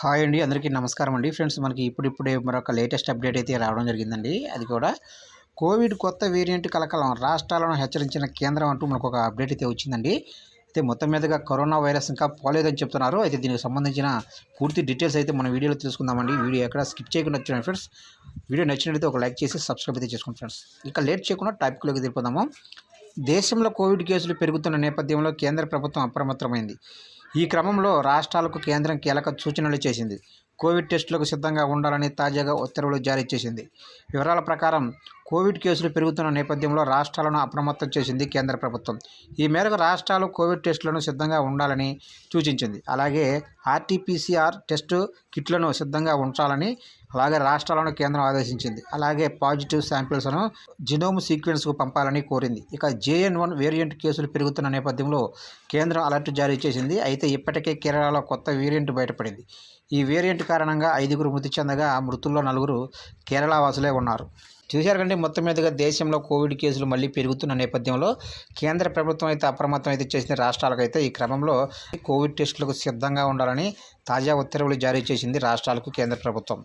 Hi అండి అందరికీ నమస్కారం అండి. ఫ్రెండ్స్ మనకి ఇప్పుడిప్పుడే మరొక లేటెస్ట్ అప్డేట్ అయితే రావడం జరిగిందండి. అది కూడా కోవిడ్ కొత్త వేరియంట్ కలకలం రాష్ట్రాలను హెచ్చరించిన కేంద్రం అంటూ మనకు ఒక అప్డేట్ అయితే వచ్చిందండి. అయితే మొత్తం మీదుగా కరోనా వైరస్ ఇంకా పోలేదని చెప్తున్నారు. అయితే దీనికి సంబంధించిన పూర్తి డీటెయిల్స్ అయితే మన వీడియోలో తెలుసుకుందామండి. వీడియో ఎక్కడ స్కిప్ చేయకుండా వచ్చాను ఫ్రెండ్స్. వీడియో నచ్చినట్లయితే ఒక లైక్ చేసి సబ్స్క్రైబ్ అయితే చేసుకోండి ఫ్రెండ్స్. ఇక లేట్ చేయకుండా టాపిక్లోకి వెళ్ళిపోదాము. దేశంలో కోవిడ్ కేసులు పెరుగుతున్న నేపథ్యంలో కేంద్ర ప్రభుత్వం అప్రమత్తమైంది. ఈ క్రమంలో రాష్ట్రాలకు కేంద్రం కీలక సూచనలు చేసింది. కోవిడ్ టెస్టులకు సిద్ధంగా ఉండాలని తాజాగా ఉత్తర్వులు జారీ చేసింది. వివరాల ప్రకారం కోవిడ్ కేసులు పెరుగుతున్న నేపథ్యంలో రాష్ట్రాలను అప్రమత్తం చేసింది కేంద్ర ప్రభుత్వం. ఈ మేరకు రాష్ట్రాలు కోవిడ్ టెస్టులను సిద్ధంగా ఉండాలని సూచించింది. అలాగే ఆర్టీపీసీఆర్ టెస్టు కిట్లను సిద్ధంగా ఉంచాలని అలాగే రాష్ట్రాలను కేంద్రం ఆదేశించింది. అలాగే పాజిటివ్ శాంపిల్స్ను జినోమ్ సీక్వెన్స్కు పంపాలని కోరింది. ఇక జేఎన్ వన్ వేరియంట్ కేసులు పెరుగుతున్న నేపథ్యంలో కేంద్రం అలర్ట్ జారీ చేసింది. అయితే ఇప్పటికే కేరళలో కొత్త వేరియంట్ బయటపడింది. ఈ వేరియంట్ కారణంగా ఐదుగురు మృతి చెందగా మృతుల్లో నలుగురు కేరళ వాసులే ఉన్నారు. చూశారు కంటే మొత్తం మీదుగా దేశంలో కోవిడ్ కేసులు మళ్ళీ పెరుగుతున్న నేపథ్యంలో కేంద్ర ప్రభుత్వం అయితే అప్రమత్తం అయితే చేసిన రాష్ట్రాలకైతే ఈ క్రమంలో కోవిడ్ టెస్టులకు సిద్ధంగా ఉండాలని తాజా ఉత్తర్వులు జారీ చేసింది రాష్ట్రాలకు కేంద్ర ప్రభుత్వం.